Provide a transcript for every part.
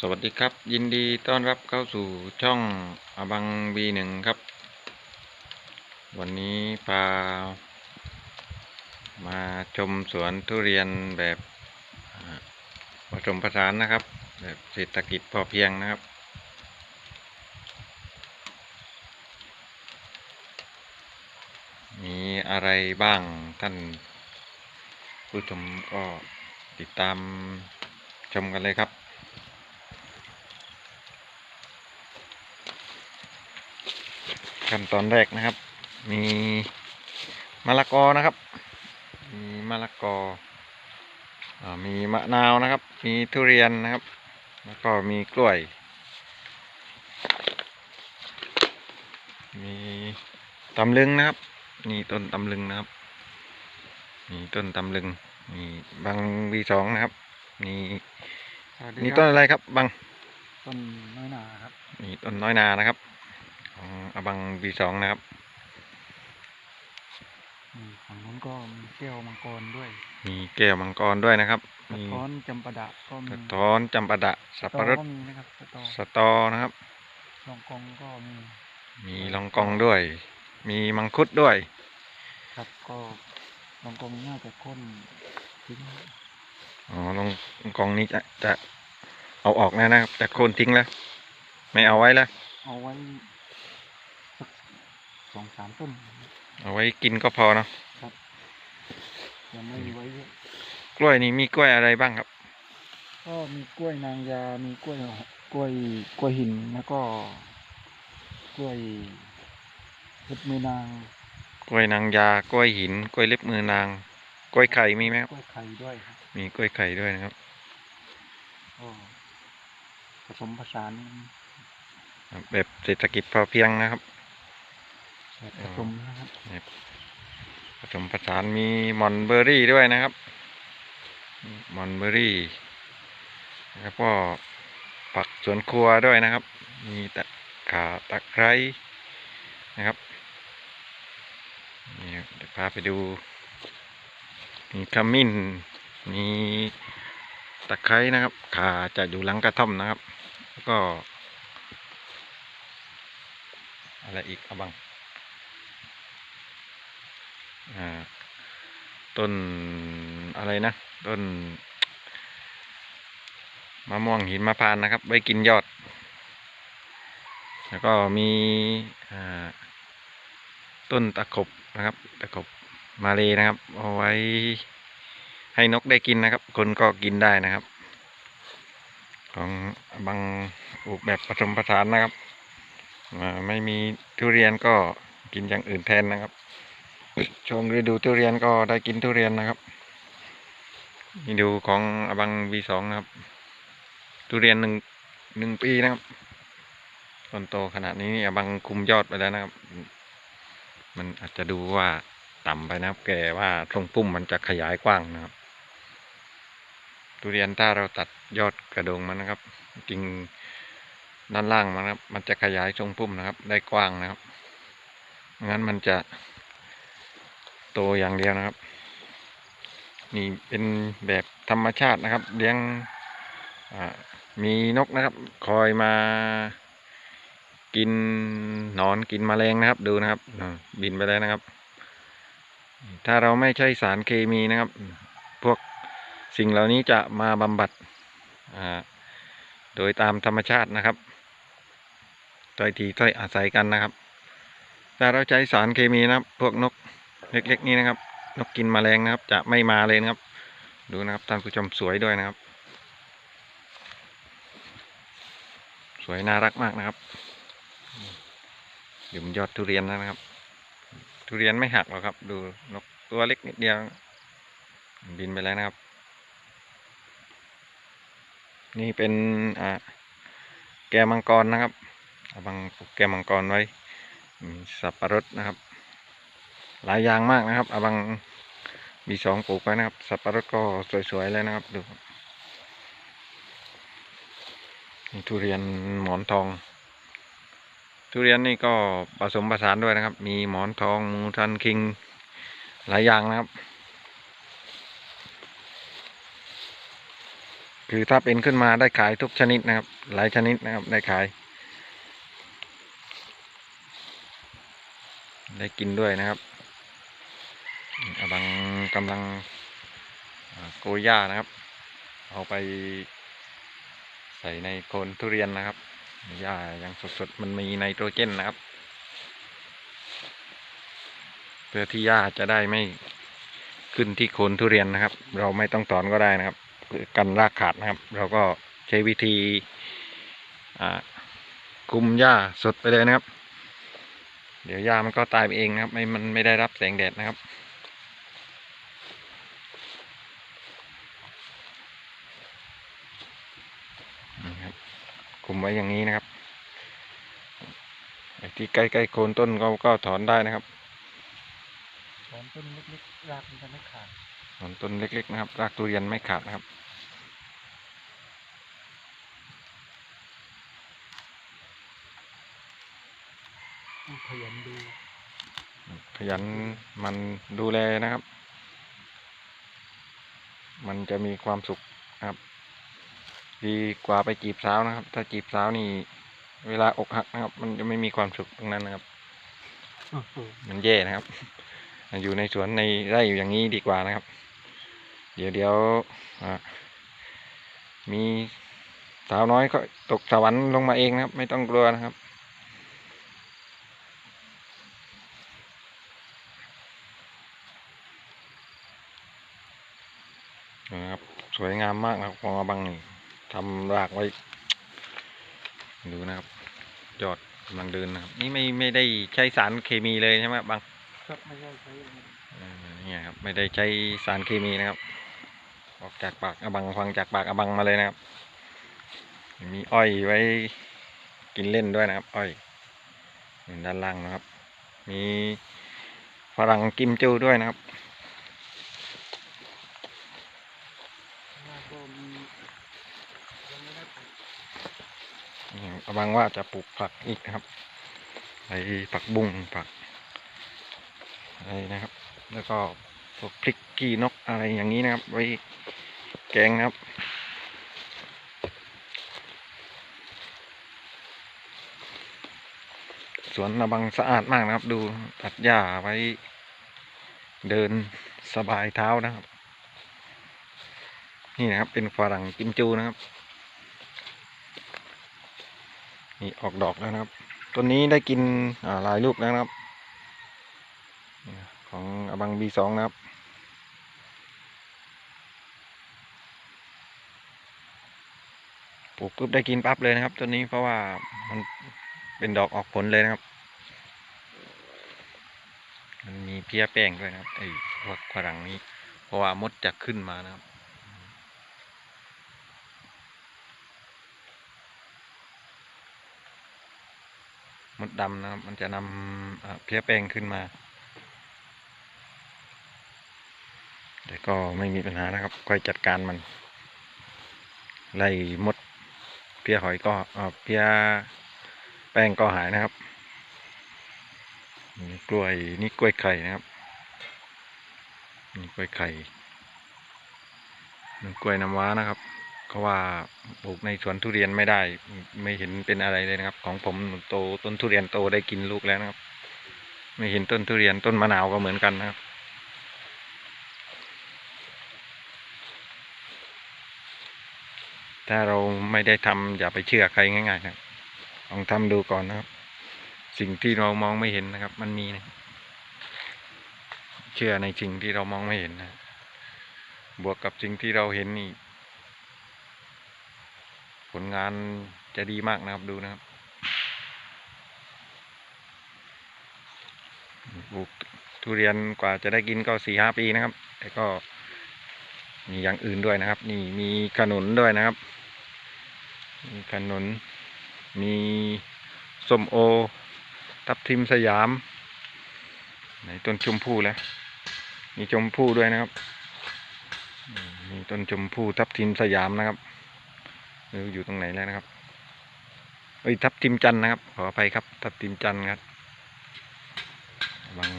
สวัสดีครับ ยินดีต้อนรับเข้าสู่ช่องอบังบีหนึ่งครับ วันนี้พา มาชมสวนทุเรียนแบบผสมผสานนะครับ แบบเศรษฐกิจพอเพียงนะครับ มีอะไรบ้างท่านผู้ชมก็ติดตามชมกันเลยครับ ขั้นตอนแรกนะครับ มีมะละกอนะครับ มีมะละกออามีมะนาวนะครับ มีทุเรียนนะครับ แล้วก็มีกล้วย มีตำลึงนะครับ นี่ต้นตำลึงนะครับมีต้นตำลึงมีบางวีสองนะครับมีสวัสดีนี่คต้นรับอะไรครับบางต้นน้อยหนาครับ นี่ต้นน้อยนานะครับข องอบังวีสองนะครับอืมฝั่งนู้นก็มีแก้วมังกรด้วย มีแก้วมังกรด้วยนะครับสะมีท้อนจำปาดะก็มีกระท้อนจำปาดะสับปะรดก็มีนะครับสตอสตอนะครับลองกองก็มี มีลองกองด้วย มีมังคุดด้วย ครับก็ลองกองน่าจะข้นทิ้งอ๋อลองลองกองนี้จะจะเอาออกแล้วนะครับจะโค่นทิ้งแล้ว ไม่เอาไว้แล้วเอาไว้สัก สองสามต้นเอาไว้กินก็พอเนาะยังไม่ไว้เยอะกล้วยนี่มีกล้วยอะไรบ้างครับ ก็มีกล้วยนางยา มีกล้วยกล้วยกล้วยหินแล้วก็ กล้วยเล็บมือนาง กล้วยนางยากล้วยหิน กล้วยเล็บมือนาง กล้วยไข่มีไหมครับ กล้วยไข่ด้วยครับมีกล้วยไข่ด้วยนะครับก็ผสมผสานแบบเศรษฐกิจพอเพียงนะครับแบบ ผสมนะครับผสมผสานมีมอนเบอร์รี่ด้วยนะครับมอนเบอร์รี่แล้วก็ผักสวนครัวด้วยนะครับ มีตะขาตะไคร้นะครับนี่ครับเดี๋ยวพาไปดู มีขมิ้น มีตะไคร้นะครับ ขาจะอยู่หลังกระท่อมนะครับ แล้วก็ อะไรอีกเอาบังอ่า ต้นอะไรนะ ต้นมะม่วงหินมะพร้านนะครับ ไว้กินยอด แล้วก็มีต้นตะขบนะครับ ตะขบมาเลยนะครับ เอาไว้ให้นกได้กินนะครับ คนก็กินได้นะครับ ของบางปลูกแบบผสมผสานนะครับไม่มีทุเรียนก็กินอย่างอื่นแทนนะครับ ช่วงฤดูทุเรียนก็ได้กินทุเรียนนะครับนี่ดูของอบังวีสองนะครับ ทุเรียนหนึ่งหนึ่งปีนะครับต้นโตขนาดนี้นี่อบังคุมยอดไปแล้วนะครับ มันอาจจะดูว่าต่ำไปนะครับ แกว่าทรงปุ่มมันจะขยายกว้างนะครับ ทุเรียนถ้าเราตัดยอดกระโดงมันนะครับกิ่งด้านล่างมันนะครับ มันจะขยายทรงปุ่มนะครับ ได้กว้างนะครับงั้นมันจะ โตอย่างเดียวนะครับ นี่เป็นแบบธรรมชาตินะครับ เลี้ยงมีนกนะครับ คอยมากินนอนกินแมลงนะครับ ดูนะครับบินไปแล้วนะครับ ถ้าเราไม่ใช้สารเคมีนะครับ พวกสิ่งเหล่านี้จะมาบำบัดโดยตามธรรมชาตินะครับต้อยทีต้อยอาศัยกันนะครับถ้าเราใช้สารเคมีนะครับ พวกนก เล็กๆนี้นะครับ นกกินแมลงนะครับ จะไม่มาเลยนะครับ ดูนะครับท่านผู้ชมสวยด้วยนะครับ สวยน่ารักมากนะครับอยู่บนยอดทุเรียนนะครับ ทุเรียนไม่หักหรอกครับ ดูนกตัวเล็กนิดเดียว บินไปแล้วนะครับ นี่เป็นแกมังกรนะครับเอาบังปลูกแกมังกรไว้สับปะรดนะครับ หลายอย่างมากนะครับอบังมีสองปลูกไว้นะครับ สับปะรดก็สวยๆเลยนะครับดูทุเรียนหมอนทอง ทุเรียนนี่ก็ผสมผสานด้วยนะครับ มีหมอนทองมูทันคิงหลายอย่างนะครับ คือถ้าเป็นขึ้นมาได้ขายทุกชนิดนะครับ หลายชนิดนะครับได้ขาย ได้กินด้วยนะครับ อบังกำลังโกยหญ้านะครับ เอาไปใส่ในโคนทุเรียนนะครับหญ้ายังสดๆ มันมีไนโตรเจนนะครับ เพื่อที่หญ้าจะได้ไม่ขึ้นที่โคนทุเรียนนะครับ เราไม่ต้องถอนก็ได้นะครับ กันรากขาดนะครับ เราก็ใช้วิธีคุมหญ้าสดไปเลยนะครับ เดี๋ยวหญ้ามันก็ตายไปเองนะครับ ไม่มันไม่ได้รับแสงแดดนะครับ นี่ครับ คุมไว้อย่างนี้นะครับไอ้ที่ใกล้ๆโคนต้นก็ก็ถอนได้นะครับ ถอนต้นเล็กๆรากมันจะไม่ขาด ถอนต้นเล็ก ๆ นะครับ รากทุเรียนไม่ขาดนะครับต้องขยันดู ขยันหมันดูแลนะครับ มันจะมีความสุขนะครับ ดีกว่าไปจีบสาวนะครับ ถ้าจีบสาวนี่ เวลาอกหักนะครับ มันจะไม่มีความสุขตรงนั้นนะครับ มันแย่นะครับ อยู่ในสวนในไร่อยู่อย่างนี้ดีกว่านะครับ เดี๋ยวเดี๋ยวอ่ามีสาวน้อยก็ตกสวรรค์ลงมาเองนะครับ ไม่ต้องกลัวนะครับนะครับ สวยงามมากนะครับของอาบังนี่ ทำรากไว้ ดูนะครับยอดกำลังเดินนะครับ นี่ไม่ไม่ได้ใช้สารเคมีเลยใช่ไหมบังครับไม่ใช่ใช้อย่างนี้เออเนี่ยครับไม่ได้ใช้สารเคมีนะครับ ออกจากปากอบังฟังจากปากอบังมาเลยนะครับ มีอ้อยไว้กินเล่นด้วยนะครับ อ้อยอยู่ด้านล่างนะครับ มีฝรั่งกิมจูด้วยนะครับ หน้าก็มียังไม่ได้ปลูก นี่กำลังว่าจะปลูกผักอีกนะครับไอ้ผักบุ้งผักอะไรนะครับ แล้วก็พวกพริกกี้นกอะไรอย่างนี้นะครับ ไว้แกงนะครับสวนระบังสะอาดมากนะครับ ดูตัดหญ้าไว้เดินสบายเท้านะครับ นี่นะครับเป็นฝรั่งกิมจูนะครับ นี่ออกดอกแล้วนะครับต้นนี้ได้กินาหลายลูกแล้วนะครับ ของอบังบีสองนะครับปลูกปุ๊บได้กินปั๊บเลยนะครับต้นนี้เพราะว่ามันเป็นดอกออกผลเลยนะครับ มันมีเพี้ยแป้งด้วยนะครับไอ้พวกฝรั่งนี้ เพราะว่ามดจะขึ้นมานะครับ มดดำนะครับ มันจะนำเพี้ยแป้งขึ้นมา แต่ก็ไม่มีปัญหานะครับ ค่อยจัดการมัน ไล่มดเพี้ยหอยก็เอ่อเพี้ยแป้งก็หายนะครับนี่กล้วยนี่กล้วยไข่นะครับนี่กล้วยไข่นี่กล้วยน้ำว้านะครับ เขาะว่าปลูกในสวนทุเรียนไม่ได้ ไม่เห็นเป็นอะไรเลยนะครับ ของผมโตต้นทุเรียนโตได้กินลูกแล้วนะครับ ไม่เห็นต้นทุเรียนต้นมะนาวก็เหมือนกันนะครับถ้าเราไม่ได้ทำอย่าไปเชื่อใครง่ายๆนะครับลองทำดูก่อนนะครับ สิ่งที่เรามองไม่เห็นนะครับ มันมีนะเชื่อในสิ่งที่เรามองไม่เห็นนะ บวกกับสิ่งที่เราเห็นนี่ ลงานจะดีมากนะครับดูนะครับปลูกทุเรียนกว่าจะได้กินก็สี่ห้าปีนะครับแต่ก็ มีอย่างอื่นด้วยนะครับ นี่มีขนุนด้วยนะครับ มีขนุน มีส้มโอ ทับทิมสยามไหนต้นชมพู่แล้วมีชมพู่ด้วยนะครับ มีต้นชมพู่ทับทิมสยามนะครับ ไม่รู้อยู่ตรงไหนแล้วนะครับเอ้ยทับทิมจันนะครับ ขออภัยครับ ทับทิมจันครับกำลัง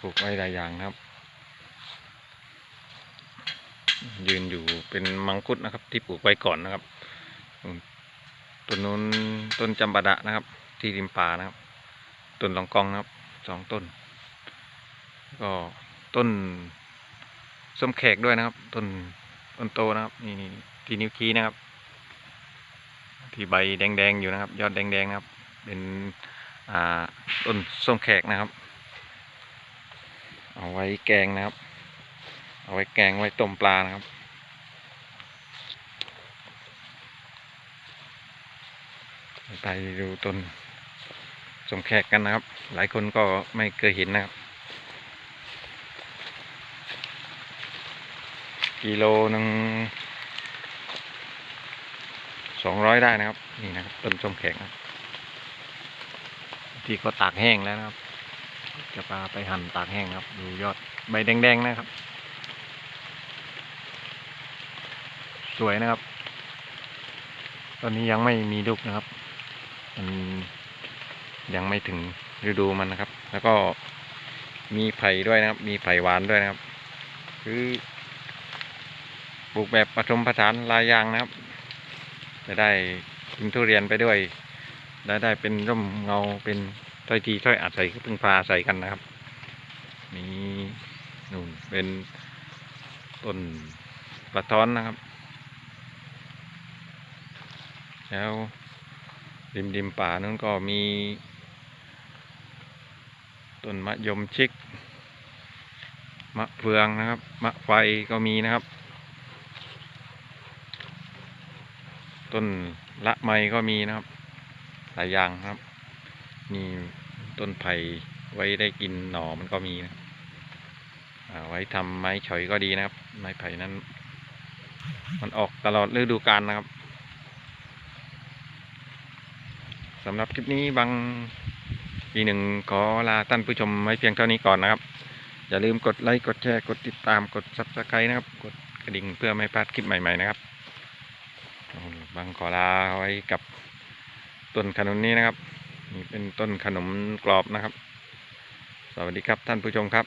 ปลูกไว้หลายอย่างนะครับ ยืนอยู่เป็นมังคุดนะครับ ที่ปลูกไว้ก่อนนะครับต้นนู้นต้นจำปาดะนะครับ ที่ริมป่านะครับต้นลองกองนะครับสองต้น ก็ต้นส้มแขกด้วยนะครับ ต้นต้นโตนะครับ นี่นี่ที่นิ้วชี้นะครับ ที่ใบแดงๆอยู่นะครับ ยอดแดงๆนะครับ เป็นต้นส้มแขกนะครับ เอาไว้แกงนะครับ เอาไว้แกงไว้ต้มปลานะครับไปดูต้นสมแขกกันนะครับ หลายคนก็ไม่เคยเห็นนะครับ กิโลหนึ่ง สองร้อยได้นะครับ นี่นะครับต้นส้มแขกนะครับที่ก็ตากแห้งแล้วนะครับ จะพาไปหั่นตากแห้งครับ ดูยอดใบแดงๆนะครับ สวยนะครับ ตอนนี้ยังไม่มีลูกนะครับมันยังไม่ถึงฤดูมันนะครับ แล้วก็มีไผ่ด้วยนะครับ มีไผ่หวานด้วยนะครับ คือปลูกแบบผสมผสานลายยางนะครับ จะได้กินทุเรียนไปด้วยและได้เป็นร่มเงาเป็นถ้อยทีถ้อยอาศัยพึ่งพาอาศัยกันนะครับ นี่นู่นเป็นต้นกระท้อนนะครับ แล้วริมริมป่านั้นก็มีต้นมะยมชิก มะเฟืองนะครับ มะไฟก็มีนะครับ ต้นละไมก็มีนะครับ หลายอย่างครับมีต้นไผ่ไว้ได้กินหน่อมันก็มีนะไว้ทำไม้เฉยก็ดีนะครับ ไม้ไผ่นั้น มันออกตลอดฤดูกาลนะครับสำหรับคลิปนี้บางปีหนึ่งขอลาท่านผู้ชมไว้เพียงเท่านี้ก่อนนะครับ อย่าลืมกดไลค์กดแชร์กดติดตามกด subscribe นะครับ กดกระดิ่งเพื่อไม่พลาดคลิปใหม่ๆนะครับ บางขอลาไว้กับต้นขนุนนี้นะครับ นี่เป็นต้นขนมกรอบนะครับ สวัสดีครับท่านผู้ชมครับ